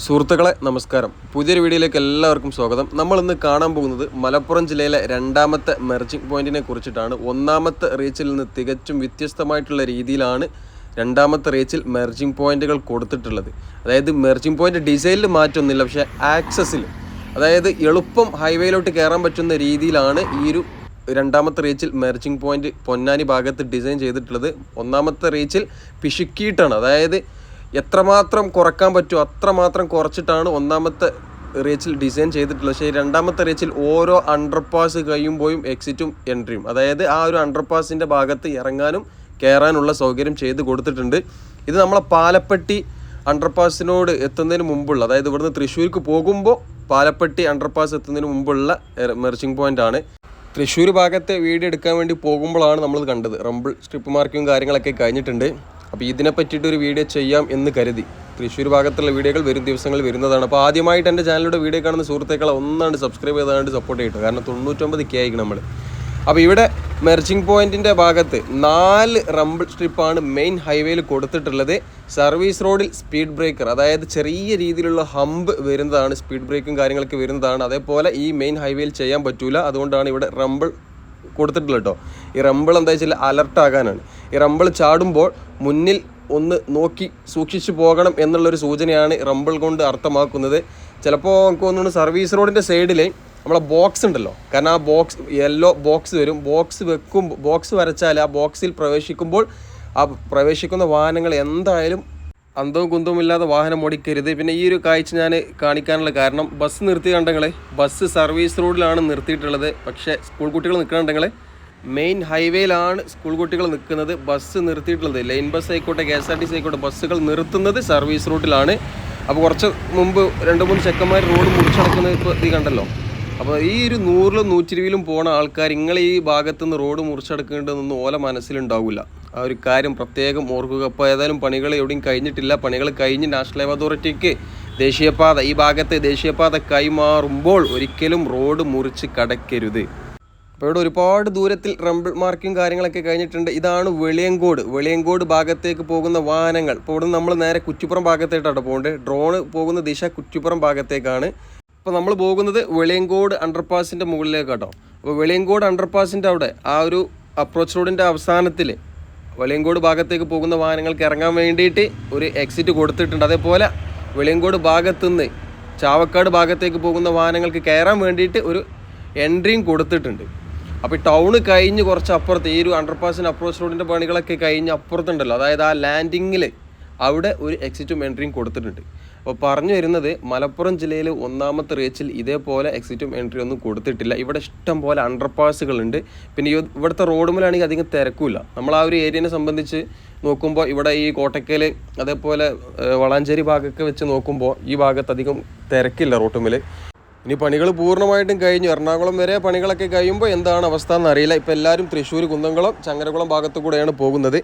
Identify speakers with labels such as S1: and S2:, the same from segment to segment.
S1: സുഹൃത്തുക്കളെ നമസ്കാരം. പുതിയൊരു വീഡിയോയിലേക്ക് എല്ലാവർക്കും സ്വാഗതം. നമ്മൾ ഇന്ന് കാണാൻ പോകുന്നത് മലപ്പുറം ജില്ലയിലെ രണ്ടാമത്തെ മെർജിംഗ് പോയിന്റിനെ കുറിച്ചിട്ടാണ്. ഒന്നാമത്തെ റീച്ചിൽ നിന്ന് തികച്ചും വ്യത്യസ്തമായിട്ടുള്ള രീതിയിലാണ് രണ്ടാമത്തെ റീച്ചിൽ മെർജിംഗ് പോയിന്റുകൾ കൊടുത്തിട്ടുള്ളത്. അതായത് മെർജിംഗ് പോയിന്റ് ഡിസൈനിൽ മാറ്റമൊന്നുമില്ല പക്ഷേ ആക്സസിൽ അതായത് എളുപ്പം ഹൈവേയിലോട്ട് കയറാൻ പറ്റുന്ന രീതിയിലാണ് ഈ ഒരു രണ്ടാമത്തെ റീച്ചിൽ മെർജിംഗ് പോയിന്റ് പൊന്നാനി ഭാഗത്ത് ഡിസൈൻ ചെയ്തിട്ടുള്ളത്. ഒന്നാമത്തെ റീച്ചിൽ പിശുക്കിയിട്ടാണ്. അതായത് എത്രമാത്രം കുറയ്ക്കാൻ പറ്റുമോ അത്രമാത്രം കുറച്ചിട്ടാണ് ഒന്നാമത്തെ റേച്ചിൽ ഡിസൈൻ ചെയ്തിട്ടുള്ളത്. പക്ഷേ രണ്ടാമത്തെ റേച്ചിൽ ഓരോ അണ്ടർപാസ് കഴിയുമ്പോഴും എക്സിറ്റും എൻട്രിയും അതായത് ആ ഒരു അണ്ടർപാസിന്റെ ഭാഗത്ത് ഇറങ്ങാനും കയറാനുള്ള സൗകര്യം ചെയ്ത് കൊടുത്തിട്ടുണ്ട്. ഇത് നമ്മളെ പാലപ്പെട്ടി അണ്ടർപാസിനോട് എത്തുന്നതിന് മുമ്പുള്ള അതായത് ഇവിടുന്ന് തൃശ്ശൂർക്ക് പോകുമ്പോൾ പാലപ്പെട്ടി അണ്ടർപാസ് എത്തുന്നതിന് മുമ്പുള്ള മെർച്ചിങ് പോയിന്റ് ആണ്. തൃശ്ശൂർ ഭാഗത്തെ വീഡിയോ എടുക്കാൻ വേണ്ടി പോകുമ്പോഴാണ് നമ്മൾ കണ്ടത്. റംബിൾ സ്ട്രിപ്പ് മാർക്കും കാര്യങ്ങളൊക്കെ കഴിഞ്ഞിട്ടുണ്ട്. അപ്പോൾ ഇതിനെ പറ്റിയിട്ടൊരു വീഡിയോ ചെയ്യാം എന്ന് കരുതി. തൃശ്ശൂർ ഭാഗത്തുള്ള വീഡിയോകൾ വരും ദിവസങ്ങളിൽ വരുന്നതാണ്. അപ്പോൾ ആദ്യമായിട്ട് എന്റെ ചാനലിലൂടെ വീഡിയോ കാണുന്ന സുഹൃത്തുക്കളെ ഒന്നാണ്ട് സബ്സ്ക്രൈബ് ചെയ്താണ്ട് സപ്പോർട്ട് ചെയ്തു കാരണം തൊണ്ണൂറ്റൊമ്പത് കെ ആയിരിക്കും നമ്മൾ അപ്പോൾ ഇവിടെ മെർജിംഗ് പോയിന്റിന്റെ ഭാഗത്ത് നാല് റംബിൾ സ്ട്രിപ്പാണ് മെയിൻ ഹൈവേയിൽ കൊടുത്തിട്ടുള്ളത്. സർവീസ് റോഡിൽ സ്പീഡ് ബ്രേക്കർ അതായത് ചെറിയ രീതിയിലുള്ള ഹമ്പ് വരുന്നതാണ് സ്പീഡ് ബ്രേക്കും കാര്യങ്ങളൊക്കെ വരുന്നതാണ്. അതേപോലെ ഈ മെയിൻ ഹൈവേയിൽ ചെയ്യാൻ പറ്റൂല. അതുകൊണ്ടാണ് ഇവിടെ റംബിൾ കൊടുത്തിട്ടുള്ളത് കേട്ടോ ഈ റംബിൾ എന്താ വെച്ചാൽ അലർട്ടാകാനാണ് ഈ റംബിൾ ചാടുമ്പോൾ മുന്നിൽ ഒന്ന് നോക്കി സൂക്ഷിച്ചു പോകണം എന്നുള്ളൊരു സൂചനയാണ് റംബിൾ കൊണ്ട് അർത്ഥമാക്കുന്നത്. ചിലപ്പോൾ നമുക്ക് തോന്നുന്നു സർവീസ് റോഡിന്റെ സൈഡിൽ നമ്മളെ ബോക്സ് ഉണ്ടല്ലോ. കാരണം ആ ബോക്സ് യെല്ലോ ബോക്സ് വരും. ബോക്സ് വെക്കും ബോക്സ് വരച്ചാൽ ആ ബോക്സിൽ പ്രവേശിക്കുമ്പോൾ ആ പ്രവേശിക്കുന്ന വാഹനങ്ങൾ എന്തായാലും അന്തവും കുന്തവും ഇല്ലാതെ വാഹനം ഓടിക്കരുത്. പിന്നെ ഈ ഒരു കാഴ്ച ഞാൻ കാണിക്കാനുള്ള കാരണം ബസ് നിർത്തി കണ്ടങ്ങളെ ബസ് സർവീസ് റോഡിലാണ് നിർത്തിയിട്ടുള്ളത്. പക്ഷേ സ്കൂൾ കുട്ടികൾ നിൽക്കണുണ്ടെങ്കിൽ മെയിൻ ഹൈവേയിലാണ് സ്കൂൾ കുട്ടികൾ നിൽക്കുന്നത്. ബസ് നിർത്തിയിട്ടുള്ളത്. ലൈൻ ബസ് ആയിക്കോട്ടെ K S R T C ആയിക്കോട്ടെ ബസ്സുകൾ നിർത്തുന്നത് സർവീസ് റൂട്ടിലാണ് അപ്പോൾ കുറച്ച് മുമ്പ് രണ്ട് മൂന്ന് ചെക്കന്മാർ റോഡ് മുറിച്ചടക്കുന്നത് ഇപ്പോൾ ഇത് കണ്ടല്ലോ. അപ്പോൾ ഈ ഒരു നൂറിലും നൂറ്റിരുവിലും പോണ ആൾക്കാർ നിങ്ങൾ ഈ ഭാഗത്തു നിന്ന് റോഡ് മുറിച്ചെടുക്കേണ്ടതെന്നൊന്നും ഓല മനസ്സിലുണ്ടാവില്ല ആ ഒരു കാര്യം പ്രത്യേകം ഓർക്കുക. അപ്പോൾ ഏതായാലും പണികൾ എവിടെയും കഴിഞ്ഞിട്ടില്ല. പണികൾ കഴിഞ്ഞ് നാഷണൽ ഹൈവേ അതോറിറ്റിക്ക് ദേശീയപാത ഈ ഭാഗത്തെ ദേശീയപാത കൈമാറുമ്പോൾ ഒരിക്കലും റോഡ് മുറിച്ച് കടക്കരുത്. അപ്പോൾ ഇവിടെ ഒരുപാട് ദൂരത്തിൽ റംബിൾ മാർക്കും കാര്യങ്ങളൊക്കെ കഴിഞ്ഞിട്ടുണ്ട്. ഇതാണ് വെളിയങ്കോട്. വെളിയങ്കോട് ഭാഗത്തേക്ക് പോകുന്ന വാഹനങ്ങൾ. ഇപ്പോൾ ഇവിടെ നമ്മൾ നേരെ കുറ്റിപ്പുറം ഭാഗത്തേട്ടാണ് പോകേണ്ടത്. ഡ്രോണ് പോകുന്ന ദിശ കുറ്റിപ്പുറം ഭാഗത്തേക്കാണ്. അപ്പോൾ നമ്മൾ പോകുന്നത് വെളിയങ്കോട് അണ്ടർപാസിന്റെ മുകളിലേക്ക് കേട്ടോ അപ്പോൾ വെളിയങ്കോട് അണ്ടർപാസിന്റെ അവിടെ ആ ഒരു അപ്രോച്ച് റോഡിന്റെ അവസാനത്തിൽ വെളിയങ്കോട് ഭാഗത്തേക്ക് പോകുന്ന വാഹനങ്ങൾക്ക് ഇറങ്ങാൻ വേണ്ടിയിട്ട് ഒരു എക്സിറ്റ് കൊടുത്തിട്ടുണ്ട്. അതേപോലെ വെളിയങ്കോട് ഭാഗത്തുനിന്ന് ചാവക്കാട് ഭാഗത്തേക്ക് പോകുന്ന വാഹനങ്ങൾക്ക് കയറാൻ വേണ്ടിയിട്ട് ഒരു എൻട്രിയും കൊടുത്തിട്ടുണ്ട്. അപ്പോൾ ഈ ടൗണ് കഴിഞ്ഞ് കുറച്ച് അപ്പുറത്ത് ഈ ഒരു അണ്ടർപാസിന്റെ അപ്രോച്ച് റോഡിന്റെ പണികളൊക്കെ കഴിഞ്ഞ് അപ്പുറത്തുണ്ടല്ലോ. അതായത് ആ ലാൻഡിങ്ങിൽ അവിടെ ഒരു എക്സിറ്റും എൻട്രിയും കൊടുത്തിട്ടുണ്ട്. അപ്പോൾ പറഞ്ഞു വരുന്നത് മലപ്പുറം ജില്ലയിൽ ഒന്നാമത്തെ റേച്ചിൽ ഇതേപോലെ എക്സിറ്റും എൻട്രി ഒന്നും കൊടുത്തിട്ടില്ല. ഇവിടെ ഇഷ്ടം പോലെ അണ്ടർപാസുകളുണ്ട് പിന്നെ ഇവിടുത്തെ റോഡുമേലാണെങ്കിൽ അധികം തിരക്കില്ല നമ്മൾ ആ ഒരു ഏരിയനെ സംബന്ധിച്ച് നോക്കുമ്പോൾ ഇവിടെ ഈ കോട്ടക്കൽ അതേപോലെ വളാഞ്ചേരി ഭാഗമൊക്കെ വെച്ച് നോക്കുമ്പോൾ ഈ ഭാഗത്ത് അധികം തിരക്കില്ല റോട്ടുമേൽ ഇനി പണികൾ പൂർണമായിട്ടും കഴിഞ്ഞു. എറണാകുളം വരെ പണികളൊക്കെ കഴിയുമ്പോൾ എന്താണ് അവസ്ഥ എന്ന് അറിയില്ല. ഇപ്പോൾ എല്ലാവരും തൃശ്ശൂർ കുന്നംകുളം ചങ്ങരകുളം ഭാഗത്തു കൂടെയാണ് പോകുന്നത്.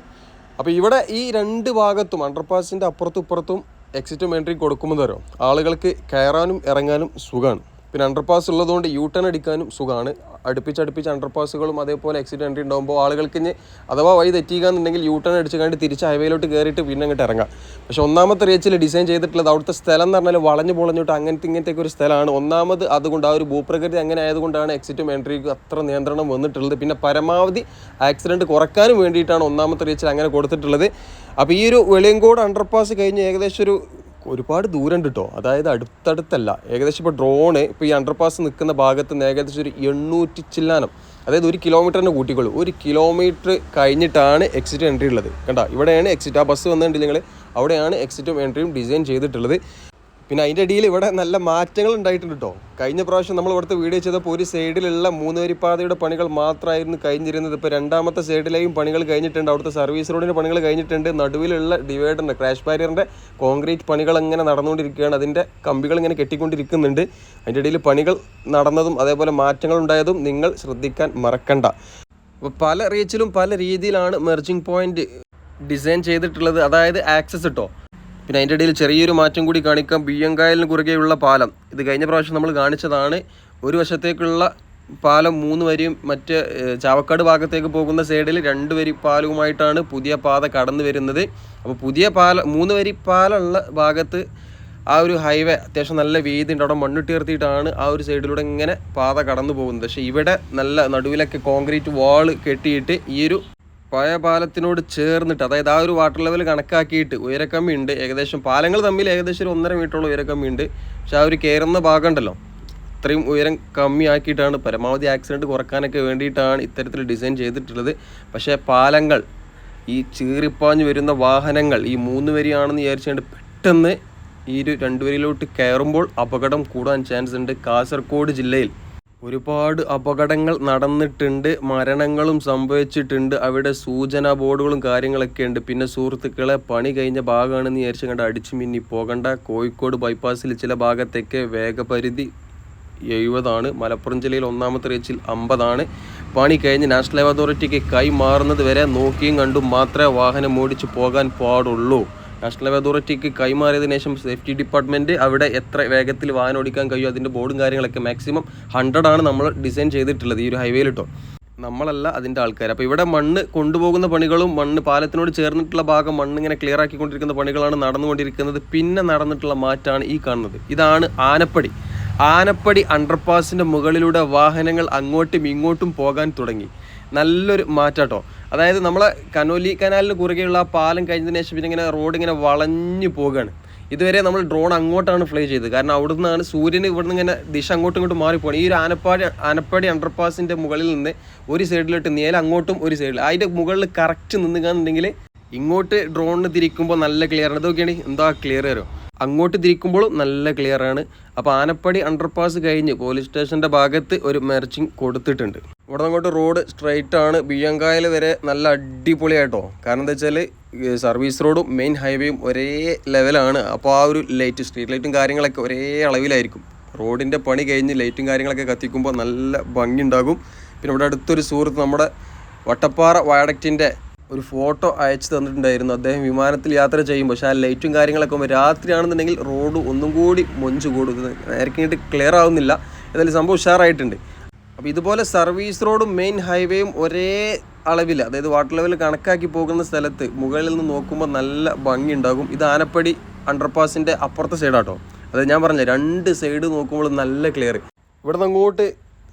S1: അപ്പോൾ ഇവിടെ ഈ രണ്ട് ഭാഗത്തും അണ്ടർപാസിന്റെ അപ്പുറത്തും ഇപ്പുറത്തും എക്സിറ്റും എൻട്രി കൊടുക്കുമ്പോൾ തരും ആളുകൾക്ക് കയറാനും ഇറങ്ങാനും സുഖമാണ് പിന്നെ അണ്ടർപാസ് ഉള്ളതുകൊണ്ട് യൂ ടേൺ അടിക്കാനും സുഖമാണ്. അടുപ്പിച്ചടുപ്പിച്ച് അണ്ടർപാസുകളും അതേപോലെ ആക്സിഡന്റ് എൻട്രി ഉണ്ടാകുമ്പോൾ ആളുകൾക്ക് ഇനി അഥവാ വഴി തെറ്റിക്കാന്നുണ്ടെങ്കിൽ യൂ ടേൺ അടിച്ച് കണ്ട് തിരിച്ച് ഹൈവേയിലോട്ട് കയറിയിട്ട് പിന്നെ അങ്ങോട്ട് ഇറങ്ങാം. പക്ഷേ ഒന്നാമത്തെ റേച്ചിൽ ഡിസൈൻ ചെയ്തിട്ടുള്ളത് അവിടുത്തെ സ്ഥലം എന്ന് പറഞ്ഞാൽ വളഞ്ഞു പൊളഞ്ഞിട്ട് അങ്ങനത്തെ ഇങ്ങനത്തെ ഒരു സ്ഥലമാണ്. ഒന്നാമത് അതുകൊണ്ട് ആ ഒരു ഭൂപ്രകൃതി അങ്ങനെ ആയതുകൊണ്ടാണ് എക്സിറ്റും എൻട്രിക്കും അത്ര നിയന്ത്രണം വന്നിട്ടുള്ളത്. പിന്നെ പരമാവധി ആക്സിഡന്റ് കുറക്കാനും വേണ്ടിയിട്ടാണ് ഒന്നാമത്തെ റേച്ചിൽ അങ്ങനെ കൊടുത്തിട്ടുള്ളത്. അപ്പോൾ ഈ ഒരു വെളിയങ്കോട് അണ്ടർപാസ് കഴിഞ്ഞ് ഏകദേശം ഒരു ഒരുപാട് ദൂരം കേട്ടോ അതായത് അടുത്തടുത്തല്ല. ഏകദേശം ഇപ്പോൾ ഡ്രോണ് ഇപ്പോൾ ഈ അണ്ടർപാസ് നിൽക്കുന്ന ഭാഗത്ത് നിന്ന് ഏകദേശം ഒരു എണ്ണൂറ്റി ചില്ലാനം. അതായത് ഒരു കിലോമീറ്ററിന്റെ കൂട്ടിക്കോളൂ ഒരു കിലോമീറ്റർ കഴിഞ്ഞിട്ടാണ് എക്സിറ്റ് എൻട്രി ഉള്ളത്. കണ്ട? ഇവിടെയാണ് എക്സിറ്റ് ആ ബസ് വന്നിട്ടുണ്ട് നിങ്ങൾ അവിടെയാണ് എക്സിറ്റും എൻട്രിയും ഡിസൈൻ ചെയ്തിട്ടുള്ളത്. പിന്നെ അതിന്റെ ഇടയിൽ ഇവിടെ നല്ല മാറ്റങ്ങൾ ഉണ്ടായിട്ടുണ്ട് കേട്ടോ. കഴിഞ്ഞ പ്രാവശ്യം നമ്മൾ ഇവിടുത്തെ വീഡിയോ ചെയ്തപ്പോൾ ഒരു സൈഡിലുള്ള മൂന്ന് വരിപ്പാതയുടെ പണികൾ മാത്രമായിരുന്നു കഴിഞ്ഞിരുന്നത്. ഇപ്പോൾ രണ്ടാമത്തെ സൈഡിലെയും പണികൾ കഴിഞ്ഞിട്ടുണ്ട്. അവിടുത്തെ സർവീസ് റോഡിന്റെ പണികൾ കഴിഞ്ഞിട്ടുണ്ട്. നടുവിലുള്ള ഡിവൈഡറിന്റെ ക്രാഷ് ബാരിയറിന്റെ കോൺക്രീറ്റ് പണികൾ അങ്ങനെ നടന്നുകൊണ്ടിരിക്കുകയാണ്. അതിന്റെ കമ്പികൾ ഇങ്ങനെ കെട്ടിക്കൊണ്ടിരിക്കുന്നുണ്ട്. അതിന്റെ ഇടയിൽ പണികൾ നടന്നതും അതേപോലെ മാറ്റങ്ങൾ ഉണ്ടായതും നിങ്ങൾ ശ്രദ്ധിക്കാൻ മറക്കണ്ട. അപ്പോൾ പല റീച്ചിലും പല രീതിയിലാണ് മെർജിംഗ് പോയിന്റ് ഡിസൈൻ ചെയ്തിട്ടുള്ളത്. അതായത് ആക്സസ് ഇട്ടോ പിന്നെ അതിന്റെ ഇടയിൽ ചെറിയൊരു മാറ്റം കൂടി കാണിക്കാം. ബിയ്യങ്കായലിന് കുറുകെയുള്ള പാലം. ഇത് കഴിഞ്ഞ പ്രാവശ്യം നമ്മൾ കാണിച്ചതാണ്. ഒരു വശത്തേക്കുള്ള പാലം മൂന്ന് വരിയും മറ്റ് ചാവക്കാട് ഭാഗത്തേക്ക് പോകുന്ന സൈഡിൽ രണ്ട് വരി പാലവുമായിട്ടാണ് പുതിയ പാത കടന്നു വരുന്നത്. അപ്പോൾ പുതിയ പാലം മൂന്ന് വരി പാലമുള്ള ഭാഗത്ത് ആ ഒരു ഹൈവേ അത്യാവശ്യം നല്ല വീതി ഉണ്ട് അവിടെ മണ്ണിട്ട് ഉയർത്തിയിട്ടാണ് ആ ഒരു സൈഡിലൂടെ ഇങ്ങനെ പാത കടന്നു പോകുന്നത്. പക്ഷേ ഇവിടെ നല്ല നടുവിലൊക്കെ കോൺക്രീറ്റ് വാൾ കെട്ടിയിട്ട് ഈ ഒരു പഴയ പാലത്തിനോട് ചേർന്നിട്ട് അതായത് ആ ഒരു വാട്ടർ ലെവൽ കണക്കാക്കിയിട്ട് ഉയരക്കമ്മി ഉണ്ട് ഏകദേശം പാലങ്ങൾ തമ്മിൽ ഏകദേശം ഒരു ഒന്നര മീറ്ററോളം ഉയരക്കമ്മി ഉണ്ട് പക്ഷെ ആ ഒരു കയറുന്ന ഭാഗം ഉണ്ടല്ലോ ഇത്രയും ഉയരം കമ്മിയാക്കിയിട്ടാണ് പരമാവധി ആക്സിഡന്റ് കുറക്കാനൊക്കെ വേണ്ടിയിട്ടാണ് ഇത്തരത്തിൽ ഡിസൈൻ ചെയ്തിട്ടുള്ളത്. പക്ഷേ പാലങ്ങൾ ഈ ചീറിപ്പാഞ്ഞ് വരുന്ന വാഹനങ്ങൾ ഈ മൂന്ന് വരിയാണെന്ന് വിചാരിച്ചുകൊണ്ട് പെട്ടെന്ന് ഈ ഒരു രണ്ടുപേരിലോട്ട് കയറുമ്പോൾ അപകടം കൂടാൻ ചാൻസ് ഉണ്ട്. കാസർഗോഡ് ജില്ലയിൽ ഒരുപാട് അപകടങ്ങൾ നടന്നിട്ടുണ്ട് മരണങ്ങളും സംഭവിച്ചിട്ടുണ്ട്. അവിടെ സൂചന ബോർഡുകളും കാര്യങ്ങളൊക്കെ ഉണ്ട്. പിന്നെ സുഹൃത്തുക്കളെ പണി കഴിഞ്ഞ ഭാഗമാണെന്ന് വിചാരിച്ചു കണ്ട് അടിച്ചു മിന്നി പോകണ്ട. കോഴിക്കോട് ബൈപ്പാസിൽ ചില ഭാഗത്തേക്ക് വേഗപരിധി എഴുപതാണ്. മലപ്പുറം ജില്ലയിൽ ഒന്നാമത്തെ റേച്ചിൽ അമ്പതാണ്. പണി കഴിഞ്ഞ് നാഷണൽ അതോറിറ്റിക്ക് കൈമാറുന്നത് വരെ നോക്കിയും കണ്ടും മാത്രമേ വാഹനം ഓടിച്ച് പോകാൻ പാടുള്ളൂ. നാഷണൽ ഹൈവേ അതോറിറ്റിക്ക് കൈമാറിയതിനു ശേഷം സേഫ്റ്റി ഡിപ്പാർട്ട്മെന്റ് അവിടെ എത്ര വേഗത്തിൽ വാഹനം ഓടിക്കാൻ കഴിയും അതിന്റെ ബോർഡും കാര്യങ്ങളൊക്കെ മാക്സിമം ഹൺഡ്രഡ് ആണ് നമ്മൾ ഡിസൈൻ ചെയ്തിട്ടുള്ളത് ഈ ഒരു ഹൈവേയിൽ കേട്ടോ നമ്മളല്ല അതിന്റെ ആൾക്കാർ അപ്പോൾ ഇവിടെ മണ്ണ് കൊണ്ടുപോകുന്ന പണികളും മണ്ണ് പാലത്തിനോട് ചേർന്നിട്ടുള്ള ഭാഗം മണ്ണ് ഇങ്ങനെ ക്ലിയർ ആക്കിക്കൊണ്ടിരിക്കുന്ന പണികളാണ് നടന്നുകൊണ്ടിരിക്കുന്നത്. പിന്നെ നടന്നിട്ടുള്ള മാറ്റാണ് ഈ കാണുന്നത്. ഇതാണ് ആനപ്പടി. ആനപ്പടി അണ്ടർപാസിന്റെ മുകളിലൂടെ വാഹനങ്ങൾ അങ്ങോട്ടും ഇങ്ങോട്ടും പോകാൻ തുടങ്ങി. നല്ലൊരു മാറ്റാട്ടോ. അതായത് നമ്മളെ കനോലി കനാലിന് കുറുകെയുള്ള ആ പാലം കഴിഞ്ഞതിന് ശേഷം പിന്നെ ഇങ്ങനെ റോഡ് ഇങ്ങനെ വളഞ്ഞു പോകുകയാണ് ഇതുവരെ നമ്മൾ ഡ്രോൺ അങ്ങോട്ടാണ് ഫ്ലൈ ചെയ്തത്. കാരണം അവിടെ നിന്നാണ് സൂര്യന് ഇവിടുന്ന് ഇങ്ങനെ ദിശ അങ്ങോട്ടും ഇങ്ങോട്ടും മാറിപ്പോകണം ഈ ഒരു ആനപ്പാടി ആനപ്പാടി അണ്ടർപാസിന്റെ മുകളിൽ നിന്ന് ഒരു സൈഡിലോട്ട് നേരെ അങ്ങോട്ടും ഒരു സൈഡിൽ അതിന്റെ മുകളിൽ കറക്റ്റ് നിന്നുകയെന്നുണ്ടെങ്കിൽ ഇങ്ങോട്ട് ഡ്രോണിന് തിരിക്കുമ്പോൾ നല്ല ക്ലിയർ ആണ്. ഇതൊക്കെയാണ് എന്താ ക്ലിയർ തരോ അങ്ങോട്ട് തിരിക്കുമ്പോഴും നല്ല ക്ലിയർ ആണ്. അപ്പോൾ ആനപ്പടി അണ്ടർപാസ് കഴിഞ്ഞ് പോലീസ് സ്റ്റേഷന്റെ ഭാഗത്ത് ഒരു മെർച്ചിങ് കൊടുത്തിട്ടുണ്ട്. ഇവിടെ അങ്ങോട്ട് റോഡ് സ്ട്രൈറ്റ് ആണ്. ബിയ്യങ്കായൽ വരെ നല്ല അടിപൊളിയായിട്ടോ. കാരണം എന്താ വെച്ചാൽ സർവീസ് റോഡും മെയിൻ ഹൈവേയും ഒരേ ലെവലാണ് അപ്പോൾ ആ ഒരു ലൈറ്റ് സ്ട്രീറ്റ് ലൈറ്റും കാര്യങ്ങളൊക്കെ ഒരേ അളവിലായിരിക്കും. റോഡിന്റെ പണി കഴിഞ്ഞ് ലൈറ്റും കാര്യങ്ങളൊക്കെ കത്തിക്കുമ്പോൾ നല്ല ഭംഗി ഉണ്ടാകും പിന്നെ ഇവിടെ അടുത്തൊരു സുഹൃത്ത് നമ്മുടെ വട്ടപ്പാറ വയഡക്റ്റിന്റെ ഒരു ഫോട്ടോ അയച്ചു തന്നിട്ടുണ്ടായിരുന്നു. അദ്ദേഹം വിമാനത്തിൽ യാത്ര ചെയ്യുമ്പോൾ പക്ഷേ ആ ലൈറ്റും കാര്യങ്ങളൊക്കെ ആകുമ്പോൾ രാത്രിയാണെന്നുണ്ടെങ്കിൽ റോഡ് ഒന്നും കൂടി മൊഞ്ച് കൂടും നേരക്കിട്ട് ക്ലിയർ ആവുന്നില്ല. ഏതായാലും സംഭവം ഉഷാറായിട്ടുണ്ട്. അപ്പോൾ ഇതുപോലെ സർവീസ് റോഡും മെയിൻ ഹൈവേയും ഒരേ അളവിൽ അതായത് വാട്ടർ ലെവൽ കണക്കാക്കി പോകുന്ന സ്ഥലത്ത് മുകളിൽ നിന്ന് നോക്കുമ്പോൾ നല്ല ഭംഗി ഉണ്ടാകും. ഇത് ആനപ്പടി അണ്ടർപാസിന്റെ അപ്പുറത്തെ സൈഡാട്ടോ അതായത് ഞാൻ പറഞ്ഞ രണ്ട് സൈഡ് നോക്കുമ്പോൾ നല്ല ക്ലിയർ ഇവിടെ നിന്ന് അങ്ങോട്ട്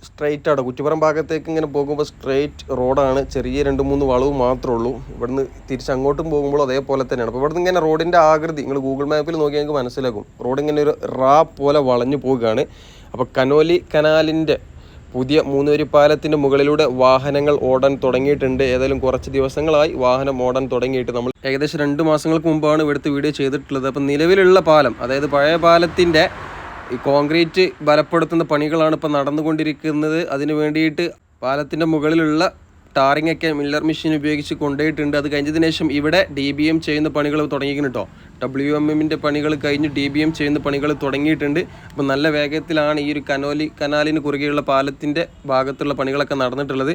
S1: സ്ട്രെയിറ്റ് ആണ് കുറ്റിപ്പുറം ഭാഗത്തേക്ക് ഇങ്ങനെ പോകുമ്പോൾ സ്ട്രെയിറ്റ് റോഡാണ് ചെറിയ രണ്ട് മൂന്ന് വളവ് മാത്രമേ ഉള്ളൂ. ഇവിടുന്ന് തിരിച്ച് അങ്ങോട്ടും പോകുമ്പോൾ അതേപോലെ തന്നെയാണ്. അപ്പോൾ ഇവിടുന്ന് ഇങ്ങനെ റോഡിന്റെ ആകൃതി നിങ്ങൾ ഗൂഗിൾ മാപ്പിൽ നോക്കിയാൽ നിങ്ങൾക്ക് മനസ്സിലാക്കും റോഡ് ഇങ്ങനെ ഒരു റാ പോലെ വളഞ്ഞു പോവുകയാണ്. അപ്പോൾ കനോലി കനാലിന്റെ പുതിയ മൂന്നുവരി പാലത്തിന്റെ മുകളിലൂടെ വാഹനങ്ങൾ ഓടാൻ തുടങ്ങിയിട്ടുണ്ട്. ഏതായാലും കുറച്ച് ദിവസങ്ങളായി വാഹനം ഓടാൻ തുടങ്ങിയിട്ട് നമ്മൾ ഏകദേശം രണ്ട് മാസങ്ങൾക്ക് മുമ്പാണ് ഇവിടുത്തെ വീഡിയോ ചെയ്തിട്ടുള്ളത്. അപ്പം നിലവിലുള്ള പാലം അതായത് പഴയ പാലത്തിന്റെ ഈ കോൺക്രീറ്റ് ബലപ്പെടുത്തുന്ന പണികളാണ് ഇപ്പോൾ നടന്നുകൊണ്ടിരിക്കുന്നത്. അതിന് വേണ്ടിയിട്ട് പാലത്തിന്റെ മുകളിലുള്ള ടാറിംഗ് ഒക്കെ മില്ലർ മെഷീൻ ഉപയോഗിച്ച് കൊണ്ടുപോയിട്ടുണ്ട്. അത് കഴിഞ്ഞതിന് ശേഷം ഇവിടെ ഡി ബി എം ചെയ്യുന്ന പണികൾ തുടങ്ങിയിരിക്കുന്നു ഡബ്ല്യു എം എമ്മിന്റെ പണികൾ കഴിഞ്ഞ് ഡി ബി എം ചെയ്യുന്ന പണികൾ തുടങ്ങിയിട്ടുണ്ട്. അപ്പോൾ നല്ല വേഗത്തിലാണ് ഈ ഒരു കനോലി കനാലിന് കുറുകെയുള്ള പാലത്തിന്റെ ഭാഗത്തുള്ള പണികളൊക്കെ നടന്നിട്ടുള്ളത്.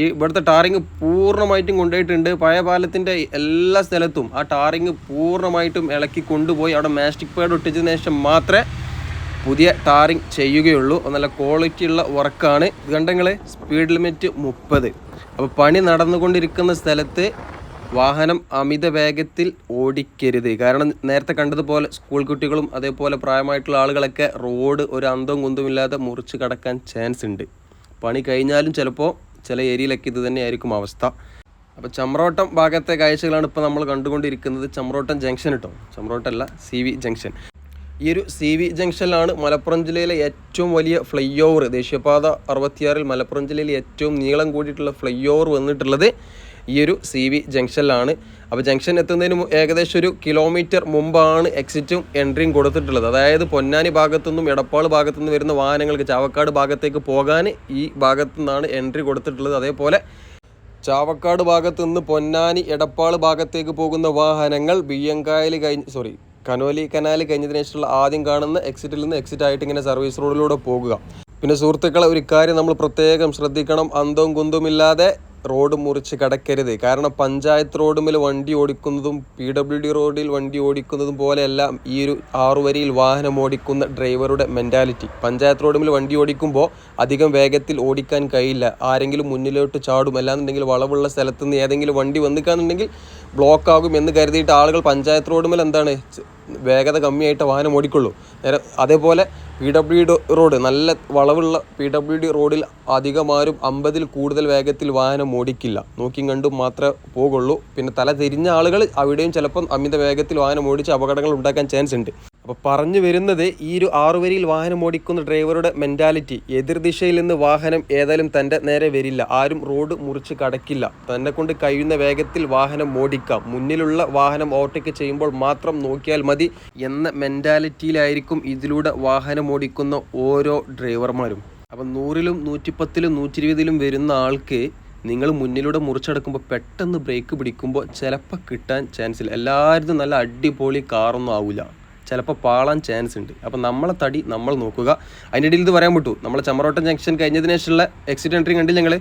S1: ഈ ഇവിടുത്തെ ടാറിങ് പൂർണമായിട്ടും കൊണ്ടുപോയിട്ടുണ്ട്. പഴയ പാലത്തിന്റെ എല്ലാ സ്ഥലത്തും ആ ടാറിങ് പൂർണമായിട്ടും ഇളക്കി കൊണ്ടുപോയി. അവിടെ മാസ്റ്റിക് പാഡ് ഒട്ടിച്ചതിന് ശേഷം മാത്രമേ പുതിയ ടാറിങ് ചെയ്യുകയുള്ളൂ. നല്ല ക്വാളിറ്റി ഉള്ള വർക്കാണ് കണ്ടങ്ങൾ സ്പീഡ് ലിമിറ്റ് മുപ്പത്. അപ്പോൾ പണി നടന്നുകൊണ്ടിരിക്കുന്ന സ്ഥലത്ത് വാഹനം അമിത വേഗത്തിൽ ഓടിക്കരുത്. കാരണം നേരത്തെ കണ്ടതുപോലെ സ്കൂൾ കുട്ടികളും അതേപോലെ പ്രായമായിട്ടുള്ള ആളുകളൊക്കെ റോഡ് ഒരു അന്തവും കുന്തുമില്ലാതെ മുറിച്ച് കടക്കാൻ ചാൻസ് ഉണ്ട്. പണി കഴിഞ്ഞാലും ചിലപ്പോൾ ചില ഏരിയയിലൊക്കെ ഇത് തന്നെയായിരിക്കും അവസ്ഥ. അപ്പോൾ ചമ്രോട്ടം ഭാഗത്തെ കാഴ്ചകളാണ് ഇപ്പോൾ നമ്മൾ കണ്ടുകൊണ്ടിരിക്കുന്നത്. ചമ്രോട്ടം ജംഗ്ഷൻ കേട്ടോ ചമ്രോട്ടല്ല സി വി ജംഗ്ഷൻ ഈ ഒരു സി വി ജംഗ്ഷനിലാണ് മലപ്പുറം ജില്ലയിലെ ഏറ്റവും വലിയ ഫ്ലൈ ഓവർ ദേശീയപാത അറുപത്തിയാറിൽ മലപ്പുറം ജില്ലയിലെ ഏറ്റവും നീളം കൂടിയിട്ടുള്ള ഫ്ലൈ ഓവർ വന്നിട്ടുള്ളത് ഈ ഒരു സി വി ജംഗ്ഷനിലാണ്. അപ്പോൾ ജംഗ്ഷൻ എത്തുന്നതിന് ഏകദേശം ഒരു കിലോമീറ്റർ മുമ്പാണ് എക്സിറ്റും എൻട്രിയും കൊടുത്തിട്ടുള്ളത്. അതായത് പൊന്നാനി ഭാഗത്തുനിന്നും എടപ്പാൾ ഭാഗത്തുനിന്നും വരുന്ന വാഹനങ്ങൾക്ക് ചാവക്കാട് ഭാഗത്തേക്ക് പോകാൻ ഈ ഭാഗത്തു നിന്നാണ് എൻട്രി കൊടുത്തിട്ടുള്ളത്. അതേപോലെ ചാവക്കാട് ഭാഗത്തുനിന്ന് പൊന്നാനി എടപ്പാൾ ഭാഗത്തേക്ക് പോകുന്ന വാഹനങ്ങൾ ബിയ്യങ്കായൽ കഴിഞ്ഞ് സോറി കനോലി കനാൽ കഴിഞ്ഞതിന് ശേഷമുള്ള ആദ്യം കാണുന്ന എക്സിറ്റിൽ നിന്ന് എക്സിറ്റ് ആയിട്ട് ഇങ്ങനെ സർവീസ് റോഡിലൂടെ പോകുക. പിന്നെ സുഹൃത്തുക്കളെ ഒരു കാര്യം നമ്മൾ പ്രത്യേകം ശ്രദ്ധിക്കണം. അന്തവും കുന്തവുമില്ലാതെ റോഡ് മുറിച്ച് കടക്കരുത്. കാരണം പഞ്ചായത്ത് റോഡുമിൽ വണ്ടി ഓടിക്കുന്നതും പി ഡബ്ല്യു ഡി റോഡിൽ വണ്ടി ഓടിക്കുന്നതും പോലെയല്ല ഈ ഒരു ആറുവരിയിൽ വാഹനം ഓടിക്കുന്ന ഡ്രൈവറുടെ മെന്റാലിറ്റി പഞ്ചായത്ത് റോഡുമിൽ വണ്ടി ഓടിക്കുമ്പോൾ അധികം വേഗത്തിൽ ഓടിക്കാൻ കഴിയില്ല. ആരെങ്കിലും മുന്നിലോട്ട് ചാടും. അല്ലാന്നുണ്ടെങ്കിൽ വളവുള്ള സ്ഥലത്ത് നിന്ന് ഏതെങ്കിലും വണ്ടി വന്നിക്കാന്നുണ്ടെങ്കിൽ ബ്ലോക്ക് ആകും എന്ന് കരുതിയിട്ട് ആളുകൾ പഞ്ചായത്ത് റോഡുമേൽ എന്താണ് വേഗത കമ്മിയായിട്ട് വാഹനം ഓടിക്കുള്ളൂ. നേരെ അതേപോലെ പി ഡബ്ല്യു ഡി റോഡ് നല്ല വളവുള്ള പി ഡബ്ല്യു ഡി റോഡിൽ അധികമാരും അമ്പതിൽ കൂടുതൽ വേഗത്തിൽ വാഹനം ഓടിക്കില്ല. നോക്കിയും കണ്ടും മാത്രമേ പോകുള്ളൂ പിന്നെ തല തിരിഞ്ഞ ആളുകൾ അവിടെയും ചിലപ്പം അമിത വേഗത്തിൽ വാഹനം ഓടിച്ച് അപകടങ്ങൾ ഉണ്ടാക്കാൻ ചാൻസ് ഉണ്ട്. അപ്പോൾ പറഞ്ഞു വരുന്നത് ഈ ഒരു ആറുവരിയിൽ വാഹനം ഓടിക്കുന്ന ഡ്രൈവറുടെ മെന്റാലിറ്റി എതിർദിശയിൽ നിന്ന് വാഹനം ഏതായാലും തന്റെ നേരെ വരില്ല. ആരും റോഡ് മുറിച്ച് കടക്കില്ല. തന്നെ കൊണ്ട് കഴിയുന്ന വേഗത്തിൽ വാഹനം ഓടിക്കാം. മുന്നിലുള്ള വാഹനം ഓവർടേക്ക് ചെയ്യുമ്പോൾ മാത്രം നോക്കിയാൽ മതി എന്ന മെന്റാലിറ്റിയിലായിരിക്കും ഇതിലൂടെ വാഹനം ഓടിക്കുന്ന ഓരോ ഡ്രൈവർമാരും. അപ്പം നൂറിലും നൂറ്റിപ്പത്തിലും നൂറ്റി ഇരുപതിലും വരുന്ന ആൾക്ക് നിങ്ങൾ മുന്നിലൂടെ മുറിച്ചടക്കുമ്പോൾ പെട്ടെന്ന് ബ്രേക്ക് പിടിക്കുമ്പോൾ ചിലപ്പോൾ കിട്ടാൻ ചാൻസ് ഇല്ല. എല്ലാവരും നല്ല അടിപൊളി കാറൊന്നും ആവില്ല ചിലപ്പോൾ പാളാൻ ചാൻസ് ഉണ്ട്. അപ്പോൾ നമ്മളെ തടി നമ്മൾ നോക്കുക. അതിന്റെ ഇടയിൽ ഇത് പറയാൻ പറ്റൂ. നമ്മളെ ചമറോട്ടം ജംഗ്ഷൻ കഴിഞ്ഞതിന് ശേഷമുള്ള എക്സിറ്റ് എൻട്രി കണ്ടില്ല ഞങ്ങൾ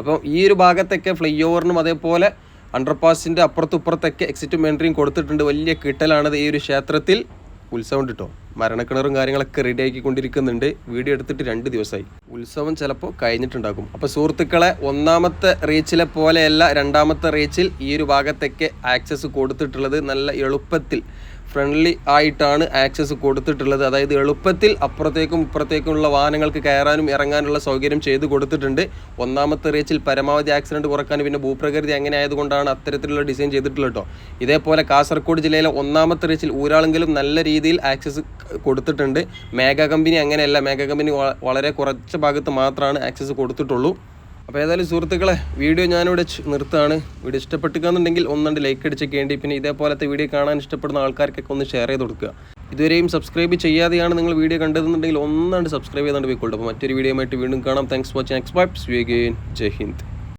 S1: അപ്പം ഈ ഒരു ഭാഗത്തൊക്കെ ഫ്ലൈ ഓവറിനും അതേപോലെ അണ്ടർപാസിന്റെ അപ്പുറത്തും ഇപ്പുറത്തൊക്കെ എക്സിറ്റും എൻട്രിയും കൊടുത്തിട്ടുണ്ട്. വലിയ കിട്ടലാണത് ഈ ഒരു ക്ഷേത്രത്തിൽ. ഉത്സവം കിട്ടോ മരണക്കിണറും കാര്യങ്ങളൊക്കെ റെഡി ആക്കിക്കൊണ്ടിരിക്കുന്നുണ്ട് വീഡിയോ എടുത്തിട്ട് രണ്ട് ദിവസമായി. ഉത്സവം ചിലപ്പോൾ കഴിഞ്ഞിട്ടുണ്ടാകും. അപ്പോൾ സുഹൃത്തുക്കളെ ഒന്നാമത്തെ റീച്ചിലെ പോലെയല്ല രണ്ടാമത്തെ റീച്ചിൽ ഈ ഒരു ഭാഗത്തൊക്കെ ആക്സസ് കൊടുത്തിട്ടുള്ളത് നല്ല എളുപ്പത്തിൽ ഫ്രണ്ട്ലി ആയിട്ടാണ് ആക്സസ് കൊടുത്തിട്ടുള്ളത്. അതായത് എളുപ്പത്തിൽ അപ്പുറത്തേക്കും ഇപ്പുറത്തേക്കുമുള്ള വാഹനങ്ങൾക്ക് കയറാനും ഇറങ്ങാനുള്ള സൗകര്യം ചെയ്ത് കൊടുത്തിട്ടുണ്ട്. ഒന്നാമത്തെ റേച്ചിൽ പരമാവധി ആക്സിഡന്റ് കുറയ്ക്കാൻ പിന്നെ ഭൂപ്രകൃതി അങ്ങനെ ആയതുകൊണ്ടാണ് അത്തരത്തിലുള്ള ഡിസൈൻ ചെയ്തിട്ടുള്ളത് കേട്ടോ ഇതേപോലെ കാസർഗോഡ് ജില്ലയിലെ ഒന്നാമത്തെ റേച്ചിൽ ഊരാളെങ്കിലും നല്ല രീതിയിൽ ആക്സസ് കൊടുത്തിട്ടുണ്ട്. മേഘ കമ്പനി അങ്ങനെയല്ല. മേഘ കമ്പനി വളരെ കുറച്ച് ഭാഗത്ത് മാത്രമാണ് ആക്സസ് കൊടുത്തിട്ടുള്ളൂ. അപ്പോൾ ഏതായാലും സുഹൃത്തുക്കളെ വീഡിയോ ഞാനിവിടെ നിർത്താണ് വീഡിയോ ഇഷ്ടപ്പെട്ടുകയെന്നുണ്ടെങ്കിൽ ഒന്നുണ്ട് ലൈക്ക് അടിച്ച് അടിച്ചേക്കേണ്ടി പിന്നെ ഇതേപോലത്തെ വീഡിയോ കാണാൻ ഇഷ്ടപ്പെടുന്ന ആൾക്കാർക്കൊക്കെ ഒന്ന് ഷെയർ ചെയ്ത് കൊടുക്കുക. ഇതുവരെയും സബ്സ്ക്രൈബ് ചെയ്യാതെയാണ് നിങ്ങൾ വീഡിയോ കണ്ടതെന്നുണ്ടെങ്കിൽ ഒന്നാണ്ട് സബ്സ്ക്രൈബ് ചെയ്തുകൊണ്ട് പോയിക്കോട്ടെ അപ്പോൾ മറ്റൊരു വീഡിയോ ആയിട്ട് വീണ്ടും കാണാം. താങ്ക്സ് വാച്ചിങ് എക്സ്പൈപ്സ് വി അഗെയിൻ ജയ് ഹിന്ദ്.